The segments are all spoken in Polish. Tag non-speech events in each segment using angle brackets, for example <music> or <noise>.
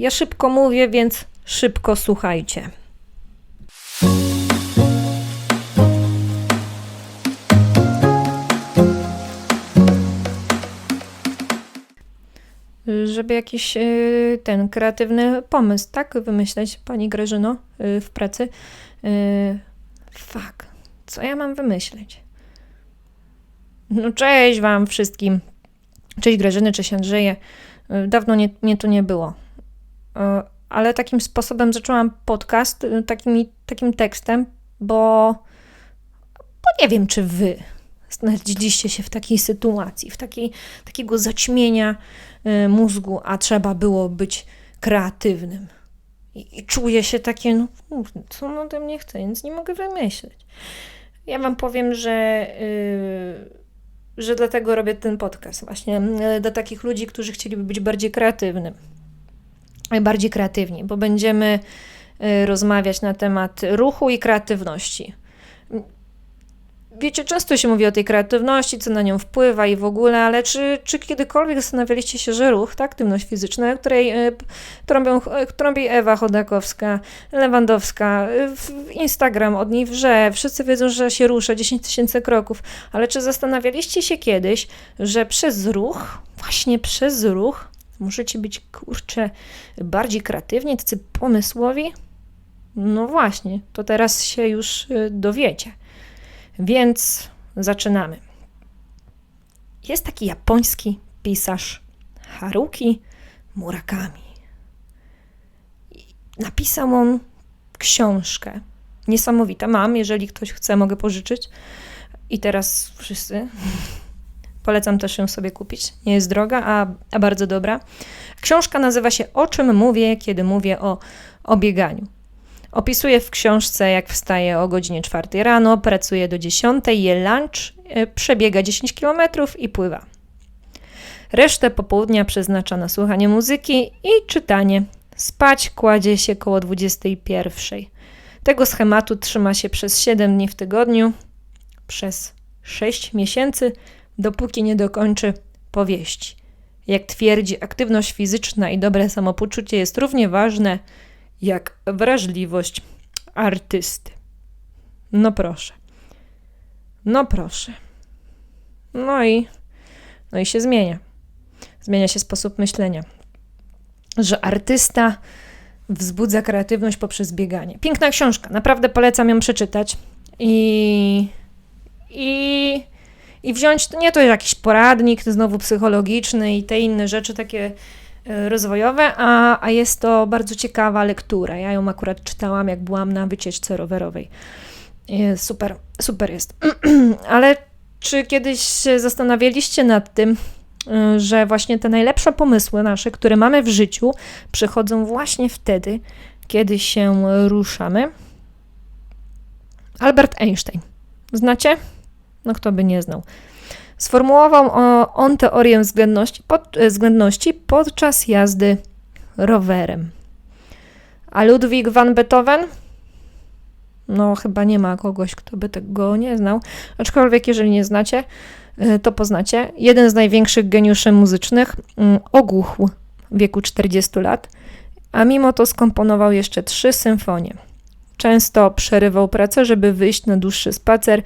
Ja szybko mówię, więc szybko słuchajcie. Żeby jakiś y, ten kreatywny pomysł, tak, wymyśleć, pani Grażyno, y, w pracy. Y, Fuck, co ja mam wymyśleć? No cześć wam wszystkim. Cześć Grażyny, cześć Andrzeje. Dawno nie, mnie tu nie było. Y, Ale takim sposobem zaczęłam podcast, y, takimi, takim tekstem, bo, bo nie wiem, czy wy znaleźliście się w takiej sytuacji, w takiej, takiego zaćmienia y, mózgu, a trzeba było być kreatywnym. I, i czuję się takie, no co on ode mnie chce, nic nie mogę wymyśleć. Ja wam powiem, że, yy, że dlatego robię ten podcast właśnie yy, dla takich ludzi, którzy chcieliby być bardziej kreatywnym. Bardziej kreatywni, bo będziemy yy, rozmawiać na temat ruchu i kreatywności. Wiecie, często się mówi o tej kreatywności, co na nią wpływa i w ogóle, ale czy, czy kiedykolwiek zastanawialiście się, że ruch, tak, aktywność fizyczna, której yy, trąbią, trąbi Ewa Chodakowska, Lewandowska, y, Instagram od niej wrze, wszyscy wiedzą, że się rusza 10 tysięcy kroków, ale czy zastanawialiście się kiedyś, że przez ruch, właśnie przez ruch, możecie być, kurczę, bardziej kreatywni, tacy pomysłowi? No właśnie, to teraz się już y, dowiecie. Więc zaczynamy. Jest taki japoński pisarz Haruki Murakami. Napisał on książkę. Niesamowita. Mam, jeżeli ktoś chce, mogę pożyczyć. I teraz wszyscy. <laughs> Polecam też ją sobie kupić. Nie jest droga, a, a bardzo dobra. Książka nazywa się O czym mówię, kiedy mówię o, o bieganiu. Opisuję w książce, jak wstaje o godzinie 4 rano, pracuje do 10, je lunch, e, przebiega 10 km i pływa. Resztę popołudnia przeznacza na słuchanie muzyki i czytanie. Spać kładzie się koło 21. Tego schematu trzyma się przez 7 dni w tygodniu, przez 6 miesięcy, dopóki nie dokończy powieści. Jak twierdzi, aktywność fizyczna i dobre samopoczucie jest równie ważne jak wrażliwość artysty. No proszę. No proszę. No i, no i się zmienia. Zmienia się sposób myślenia. Że artysta wzbudza kreatywność poprzez bieganie. Piękna książka, naprawdę polecam ją przeczytać. I, i, i wziąć, to nie to jakiś poradnik, to znowu psychologiczny i te inne rzeczy takie e, rozwojowe, a, a jest to bardzo ciekawa lektura. Ja ją akurat czytałam, jak byłam na wycieczce rowerowej. E, Super, super jest. <clears throat> Ale czy kiedyś się zastanawialiście nad tym, y, że właśnie te najlepsze pomysły nasze, które mamy w życiu, przychodzą właśnie wtedy, kiedy się ruszamy? Albert Einstein. Znacie? No kto by nie znał. Sformułował on teorię względności, pod, e, względności podczas jazdy rowerem. A Ludwig van Beethoven? No, chyba nie ma kogoś, kto by tego nie znał. Aczkolwiek, jeżeli nie znacie, y, to poznacie. Jeden z największych geniuszy muzycznych mm, ogłuchł w wieku 40 lat, a mimo to skomponował jeszcze trzy symfonie. Często przerywał pracę, żeby wyjść na dłuższy spacer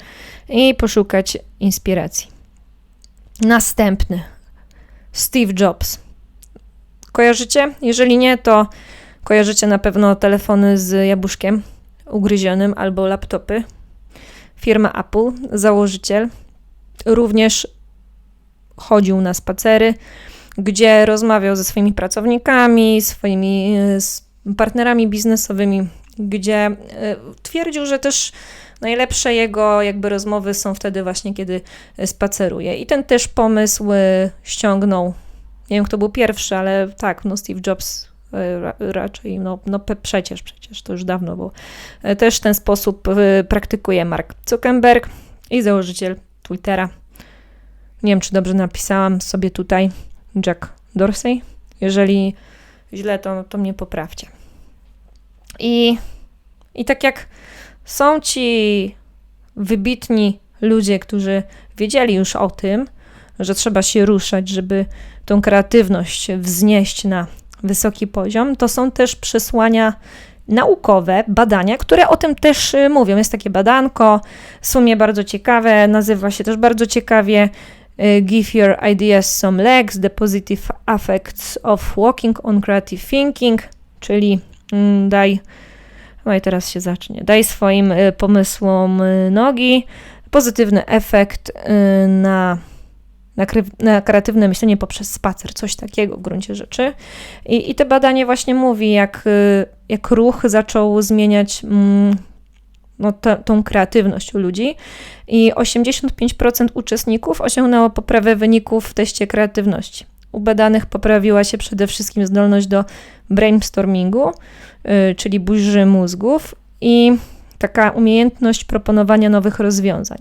i poszukać inspiracji. Następny. Steve Jobs. Kojarzycie? Jeżeli nie, to kojarzycie na pewno telefony z jabłuszkiem ugryzionym albo laptopy. Firma Apple, założyciel, również chodził na spacery, gdzie rozmawiał ze swoimi pracownikami, swoimi e, partnerami biznesowymi, gdzie e, twierdził, że też najlepsze jego jakby rozmowy są wtedy właśnie, kiedy e, spaceruje. I ten też pomysł e, ściągnął, nie wiem kto był pierwszy, ale tak, no Steve Jobs ra, raczej, no, no przecież, przecież, to już dawno było. Też ten sposób praktykuje Mark Zuckerberg i założyciel Twittera. Nie wiem, czy dobrze napisałam sobie tutaj Jack Dorsey. Jeżeli źle, to, to mnie poprawcie. I, I tak jak są ci wybitni ludzie, którzy wiedzieli już o tym, że trzeba się ruszać, żeby tą kreatywność wznieść na wysoki poziom. To są też przesłania naukowe, badania, które o tym też y, mówią. Jest takie badanko, w sumie bardzo ciekawe, nazywa się też bardzo ciekawie y, Give Your Ideas Some Legs, The Positive Effects of Walking on Creative Thinking, czyli daj, no i teraz się zacznie, daj swoim y, pomysłom nogi, pozytywny efekt na na, na kreatywne myślenie poprzez spacer, coś takiego w gruncie rzeczy. I, i te badanie właśnie mówi, jak, y, jak ruch zaczął zmieniać mm, no, tą kreatywność u ludzi. I 85% uczestników osiągnęło poprawę wyników w teście kreatywności. U badanych poprawiła się przede wszystkim zdolność do brainstormingu, yy, czyli burzy mózgów i taka umiejętność proponowania nowych rozwiązań.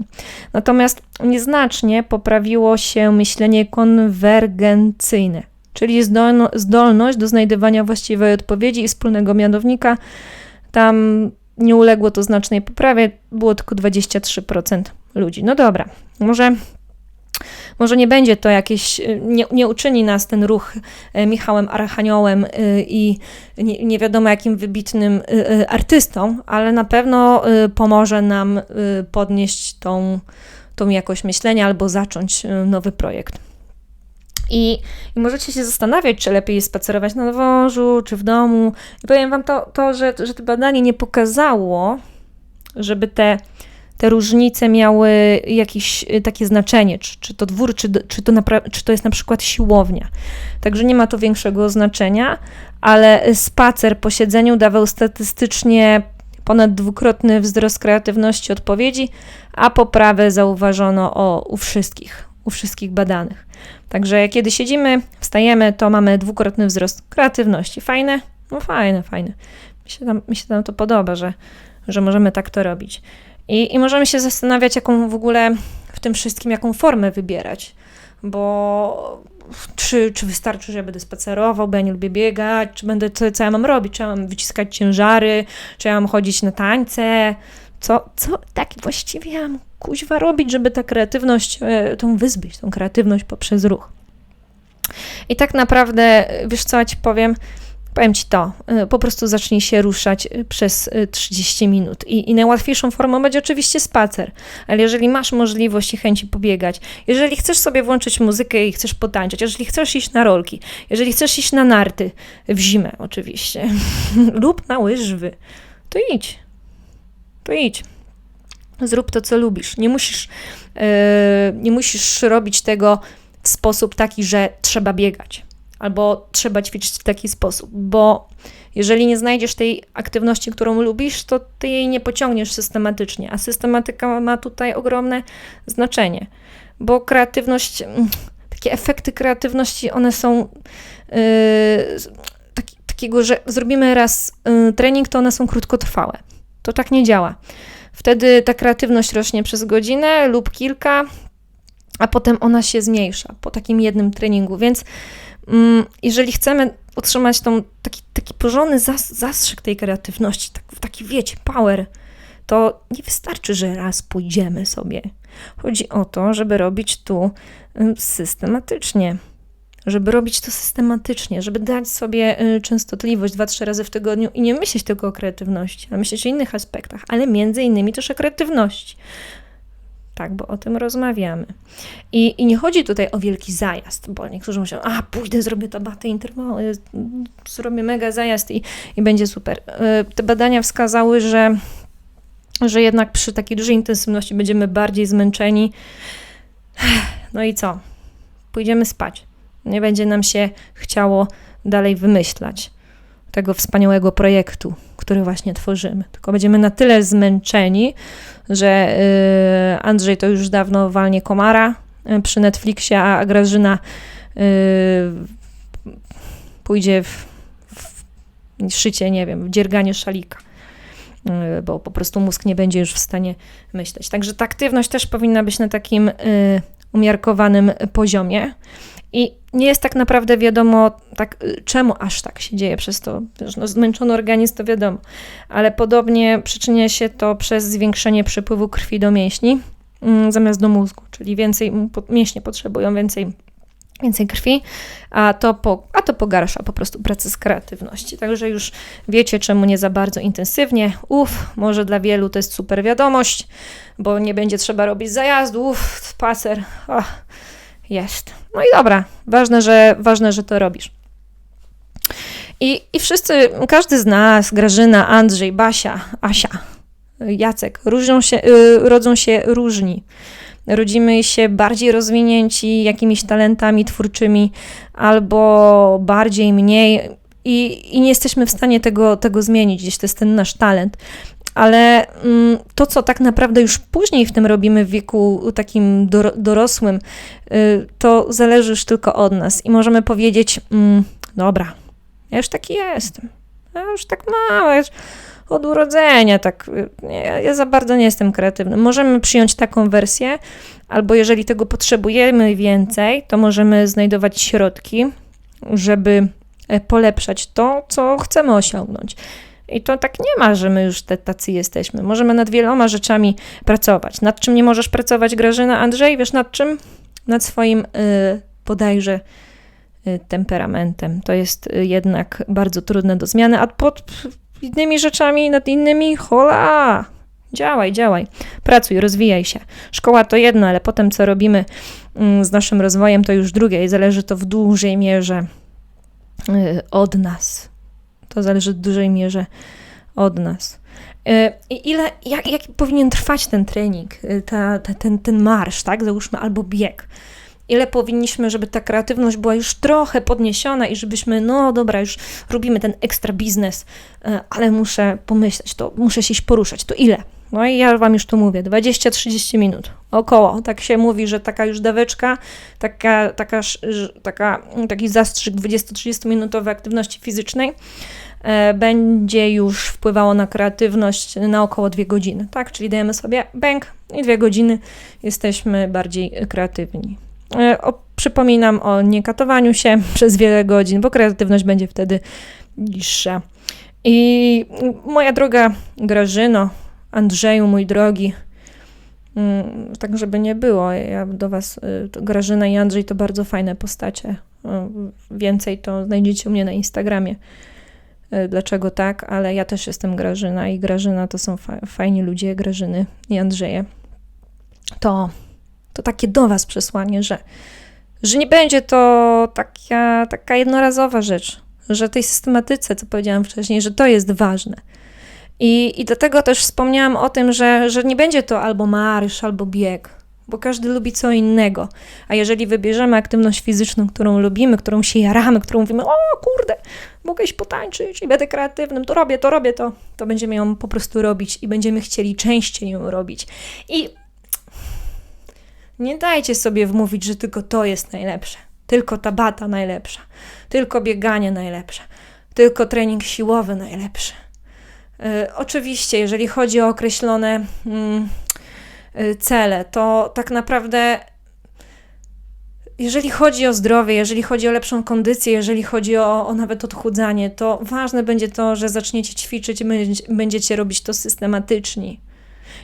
Natomiast nieznacznie poprawiło się myślenie konwergencyjne, czyli zdolność do znajdywania właściwej odpowiedzi i wspólnego mianownika. Tam nie uległo to znacznej poprawie, było tylko 23% ludzi. No dobra, może może nie będzie to jakieś, y, nie, nie uczyni nas ten ruch y, Michałem Archaniołem y, i nie, nie wiadomo jakim wybitnym artystą, ale na pewno pomoże nam podnieść tą, tą jakość myślenia albo zacząć nowy projekt. I, I, możecie się zastanawiać, czy lepiej spacerować na dworzu, czy w domu. I powiem Wam to, to że, że to badanie nie pokazało, żeby te te różnice miały jakieś y, takie znaczenie, czy, czy to dwór, czy, czy, to czy to jest na przykład siłownia. Także nie ma to większego znaczenia, ale spacer po siedzeniu dawał statystycznie ponad dwukrotny wzrost kreatywności odpowiedzi, a poprawę zauważono o, u wszystkich, u wszystkich badanych. Także kiedy siedzimy, wstajemy, to mamy dwukrotny wzrost kreatywności. Fajne? No fajne, fajne. Mi się tam, mi się tam to podoba, że, że możemy tak to robić. I, I możemy się zastanawiać, jaką w ogóle w tym wszystkim, jaką formę wybierać, bo czy, czy wystarczy, że ja będę spacerował, bo ja nie lubię biegać, czy będę, co, co ja mam robić, czy ja mam wyciskać ciężary, czy ja mam chodzić na tańce, co, co tak właściwie ja mam kuźwa robić, żeby ta kreatywność, e, tą wyzbyć, tą kreatywność poprzez ruch. I tak naprawdę, wiesz co ja ci powiem, Powiem Ci to, y, po prostu zacznij się ruszać y, przez 30 y, minut. I, I, najłatwiejszą formą będzie oczywiście spacer, ale jeżeli masz możliwość i chęci pobiegać, jeżeli chcesz sobie włączyć muzykę i chcesz potańczyć, jeżeli chcesz iść na rolki, jeżeli chcesz iść na narty, w zimę oczywiście, <laughs> lub na łyżwy, to idź. To idź. Zrób to, co lubisz. Nie musisz, yy, nie musisz robić tego w sposób taki, że trzeba biegać albo trzeba ćwiczyć w taki sposób, bo jeżeli nie znajdziesz tej aktywności, którą lubisz, to ty jej nie pociągniesz systematycznie, a systematyka ma tutaj ogromne znaczenie, bo kreatywność, mm, takie efekty kreatywności, one są yy, taki, takiego, że zrobimy raz yy, trening, to one są krótkotrwałe. To tak nie działa. Wtedy ta kreatywność rośnie przez godzinę lub kilka, a potem ona się zmniejsza po takim jednym treningu, więc jeżeli chcemy utrzymać tą, taki, taki porządny zas, zastrzyk tej kreatywności, tak, taki wiecie, power, to nie wystarczy, że raz pójdziemy sobie. Chodzi o to, żeby robić tu systematycznie. Żeby robić to systematycznie, żeby dać sobie y, częstotliwość dwa, trzy razy w tygodniu i nie myśleć tylko o kreatywności, a myśleć o innych aspektach, ale między innymi też o kreatywności. Tak, bo o tym rozmawiamy. I, I nie chodzi tutaj o wielki zajazd, bo niektórzy myślą, a pójdę, zrobię tabaty interwały, zrobię mega zajazd i, i będzie super. E, te badania wskazały, że, że jednak przy takiej dużej intensywności będziemy bardziej zmęczeni. No i co? Pójdziemy spać. Nie będzie nam się chciało dalej wymyślać tego wspaniałego projektu, który właśnie tworzymy. Tylko będziemy na tyle zmęczeni, że y, Andrzej to już dawno walnie komara y, przy Netflixie, a Grażyna y, pójdzie w, w szycie, nie wiem, w dzierganie szalika bo po prostu mózg nie będzie już w stanie myśleć. Także ta aktywność też powinna być na takim umiarkowanym poziomie. I nie jest tak naprawdę wiadomo, tak, y, czemu aż tak się dzieje przez to. No, zmęczony organizm to wiadomo, ale podobnie przyczynia się to przez zwiększenie przepływu krwi do mięśni mm, zamiast do mózgu, czyli więcej mięśnie potrzebują więcej więcej krwi, a to, po, a to pogarsza po prostu pracę z kreatywności. Także już wiecie, czemu nie za bardzo intensywnie. Uf, może dla wielu to jest super wiadomość, bo nie będzie trzeba robić zajazdów, spacer. Ach, jest. No i dobra, ważne, że, ważne, że to robisz. I, I wszyscy, każdy z nas, Grażyna, Andrzej, Basia, Asia, Jacek, różnią się, yy, rodzą się różni rodzimy się bardziej rozwinięci jakimiś talentami twórczymi albo bardziej mniej i, i nie jesteśmy w stanie tego, tego zmienić, gdzieś to jest ten nasz talent. Ale mm, to, co tak naprawdę już później w tym robimy w wieku takim dorosłym, y, to zależy już tylko od nas. I możemy powiedzieć, mm, dobra, ja już taki jestem, ja już tak mam, już od urodzenia, tak, ja, ja za bardzo nie jestem kreatywny. Możemy przyjąć taką wersję, albo jeżeli tego potrzebujemy więcej, to możemy znajdować środki, żeby e, polepszać to, co chcemy osiągnąć. I to tak nie ma, że my już te, tacy jesteśmy. Możemy nad wieloma rzeczami pracować. Nad czym nie możesz pracować, Grażyna, Andrzej? Wiesz nad czym? Nad swoim y, bodajże y, temperamentem. To jest jednak bardzo trudne do zmiany, a pod innymi rzeczami, nad innymi, hola! Działaj, działaj, pracuj, rozwijaj się. Szkoła to jedno, ale potem co robimy mm, z naszym rozwojem, to już drugie i zależy to w dużej mierze y, od nas. To zależy w dużej mierze od nas. Y, I ile, jak, jak powinien trwać ten trening, y, ta, ta, ten, ten marsz, tak? Załóżmy, albo bieg ile powinniśmy, żeby ta kreatywność była już trochę podniesiona i żebyśmy, no dobra, już robimy ten ekstra biznes, e, ale muszę pomyśleć, to muszę się poruszać, to ile? No i ja Wam już tu mówię, 20-30 minut, około. Tak się mówi, że taka już daweczka, taka, taka, taka, taki zastrzyk 20-30 minutowej aktywności fizycznej e, będzie już wpływało na kreatywność na około 2 godziny, tak? Czyli dajemy sobie bęk i 2 godziny jesteśmy bardziej kreatywni. E, o, przypominam o niekatowaniu się <laughs> przez wiele godzin, bo kreatywność będzie wtedy niższa. I moja droga Grażyno, Andrzeju, mój drogi, mm, tak żeby nie było, ja do Was, y, Grażyna i Andrzej to bardzo fajne postacie. Więcej to znajdziecie u mnie na Instagramie. Y, dlaczego tak, ale ja też jestem Grażyna i Grażyna to są fajni ludzie, Grażyny i Andrzeje. To to takie do Was przesłanie, że, że nie będzie to taka, taka jednorazowa rzecz, że tej systematyce, co powiedziałam wcześniej, że to jest ważne. I, I dlatego też wspomniałam o tym, że, że nie będzie to albo marsz, albo bieg, bo każdy lubi co innego. A jeżeli wybierzemy aktywność fizyczną, którą lubimy, którą się jaramy, którą mówimy, o kurde, mogę iść potańczyć i będę kreatywnym, to robię, to robię to, to będziemy ją po prostu robić i będziemy chcieli częściej ją robić. I nie dajcie sobie wmówić, że tylko to jest najlepsze, tylko ta bata najlepsza, tylko bieganie najlepsze, tylko trening siłowy najlepszy. Yy, oczywiście, jeżeli chodzi o określone yy, cele, to tak naprawdę jeżeli chodzi o zdrowie, jeżeli chodzi o lepszą kondycję, jeżeli chodzi o, o nawet odchudzanie, to ważne będzie to, że zaczniecie ćwiczyć będziecie robić to systematycznie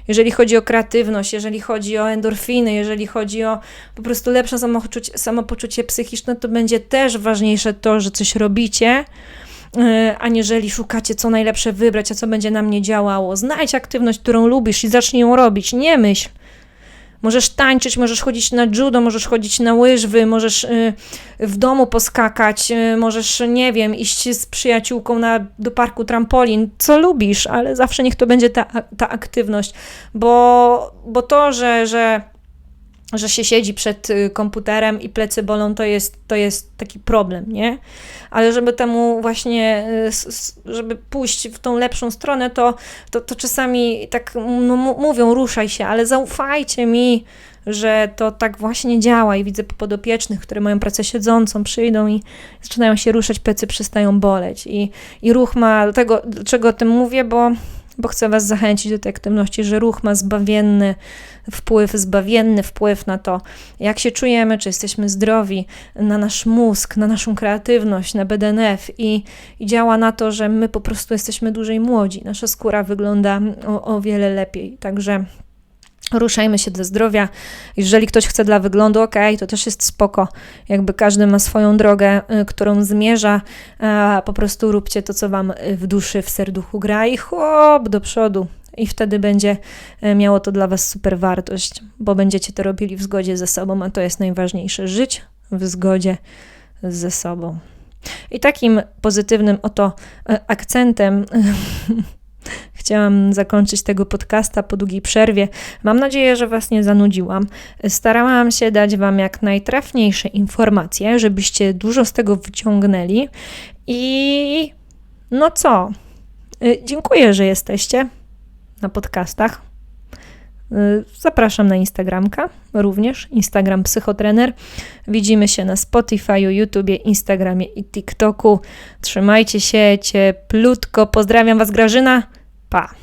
jeżeli chodzi o kreatywność, jeżeli chodzi o endorfiny, jeżeli chodzi o po prostu lepsze samopoczucie, samopoczucie psychiczne, to będzie też ważniejsze to, że coś robicie, e, aniżeli szukacie, co najlepsze wybrać, a co będzie na mnie działało. Znajdź aktywność, którą lubisz i zacznij ją robić. Nie myśl, Możesz tańczyć, możesz chodzić na judo, możesz chodzić na łyżwy, możesz y, w domu poskakać, y, możesz, nie wiem, iść z przyjaciółką na, do parku trampolin, co lubisz, ale zawsze niech to będzie ta, ta aktywność, bo, bo to, że, że że się siedzi przed y, komputerem i plecy bolą, to jest, to jest taki problem, nie? Ale żeby temu właśnie, y, żeby pójść w tą lepszą stronę, to, to, to czasami tak mówią, ruszaj się, ale zaufajcie mi, że to tak właśnie działa i widzę podopiecznych, które mają pracę siedzącą, przyjdą i zaczynają się ruszać, plecy przestają boleć i, i ruch ma, dlatego, dlaczego o tym mówię, bo bo chcę Was zachęcić do tej aktywności, że ruch ma zbawienny wpływ, zbawienny wpływ na to, jak się czujemy, czy jesteśmy zdrowi, na nasz mózg, na naszą kreatywność, na BDNF i, i działa na to, że my po prostu jesteśmy dłużej młodzi. Nasza skóra wygląda o, o wiele lepiej. Także Ruszajmy się do zdrowia. Jeżeli ktoś chce dla wyglądu, ok, to też jest spoko. Jakby każdy ma swoją drogę, y, którą zmierza. Po prostu róbcie to, co wam y, w duszy, w serduchu gra i chłop do przodu. I wtedy będzie y, miało to dla was super wartość, bo będziecie to robili w zgodzie ze sobą, a to jest najważniejsze. Żyć w zgodzie ze sobą. I takim pozytywnym oto akcentem <laughs> Chciałam zakończyć tego podcasta po długiej przerwie. Mam nadzieję, że Was nie zanudziłam. Starałam się dać Wam jak najtrafniejsze informacje, żebyście dużo z tego wyciągnęli. I no co? Y, dziękuję, że jesteście na podcastach. Y, zapraszam na Instagramka również, Instagram Psychotrener. Widzimy się na Spotify, YouTubie, Instagramie i TikToku. Trzymajcie się cieplutko. Pozdrawiam Was, Grażyna. Pa!